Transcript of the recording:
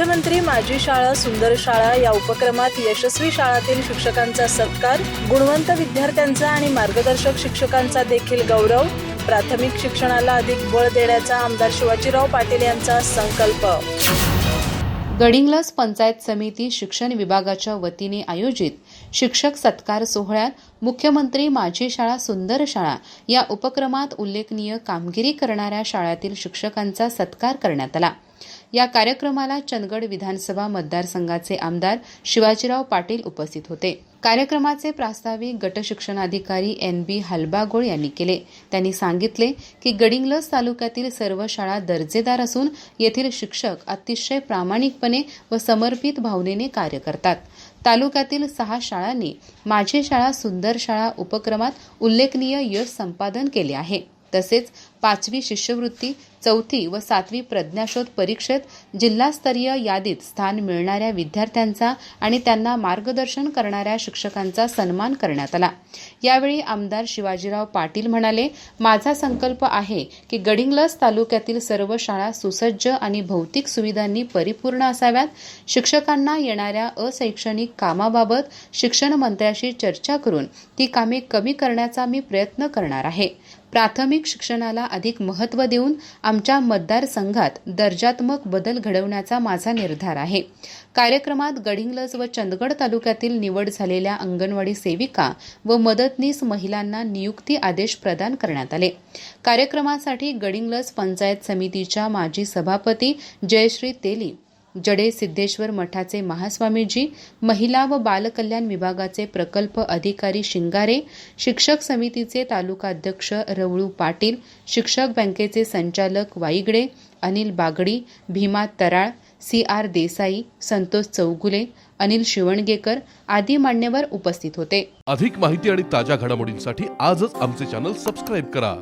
मुख्यमंत्री माझी शाळा सुंदर शाळा या उपक्रमात यशस्वी शाळातील शिक्षकांचा सत्कार गुणवंत विद्यार्थ्यांचा आणि मार्गदर्शक शिक्षकांचा देखील गौरव प्राथमिक शिक्षणाला अधिक बळ देण्याचा आमदार शिवाजीराव पाटील यांचा संकल्प. गडिंग्लज पंचायत समिती शिक्षण विभागाच्या वतीने आयोजित शिक्षक सत्कार सोहळ्यात मुख्यमंत्री माझी शाळा सुंदर शाळा या उपक्रमात उल्लेखनीय कामगिरी करणाऱ्या शाळातील शिक्षकांचा सत्कार करण्यात आला. या कार्यक्रमाला चंदगड विधानसभा मतदारसंघाचे आमदार शिवाजीराव पाटील उपस्थित होते. कार्यक्रमाचे प्रास्ताविक गटशिक्षणाधिकारी एन बी हलबागोळ यांनी केले. त्यांनी सांगितले की गडिंग्लज तालुक्यातील सर्व शाळा दर्जेदार असून येथील शिक्षक अतिशय प्रामाणिकपणे व समर्पित भावनेने कार्य करतात. तालुक्यातील सहा शाळांनी माझी शाळा सुंदर शाळा उपक्रमात उल्लेखनीय यश संपादन केले आहे. तसेच पाचवी शिष्यवृत्ती चौथी व सातवी प्रज्ञाशोध परीक्षेत जिल्हास्तरीय यादीत स्थान मिळणाऱ्या विद्यार्थ्यांचा आणि त्यांना मार्गदर्शन करणाऱ्या शिक्षकांचा सन्मान करण्यात आला. यावेळी आमदार शिवाजीराव पाटील म्हणाले माझा संकल्प आहे की गडिंग्लज तालुक्यातील सर्व शाळा सुसज्ज आणि भौतिक सुविधांनी परिपूर्ण असाव्यात. शिक्षकांना येणाऱ्या अशैक्षणिक कामाबाबत शिक्षण मंत्र्याशी चर्चा करून ती कामे कमी करण्याचा मी प्रयत्न करणार आहे. प्राथमिक शिक्षणाला अधिक महत्त्व देऊन आमच्या मतदारसंघात दर्जात्मक बदल घडवण्याचा माझा निर्धार आहे. कार्यक्रमात गडिंग्लज व चंदगड तालुक्यातील निवड झालेल्या अंगणवाडी सेविका व मदतनीस महिलांना नियुक्ती आदेश प्रदान करण्यात आले. कार्यक्रमासाठी गडिंग्लज पंचायत समितीच्या माजी सभापती जयश्री तेली जडे सिद्धेश्वर मठाचे महास्वामीजी महिला व बालकल्याण विभागाचे प्रकल्प अधिकारी शिंगारे शिक्षक समितीचे तालुकाध्यक्ष रवळू पाटील शिक्षक बँकेचे संचालक वाईगडे अनिल बागडी भीमा तराळ सी आर देसाई संतोष चौगुले अनिल शिवणगेकर आदी मान्यवर उपस्थित होते. अधिक माहिती आणि ताज्या घडामोडींसाठी आजच आमचे चॅनल सबस्क्राईब करा.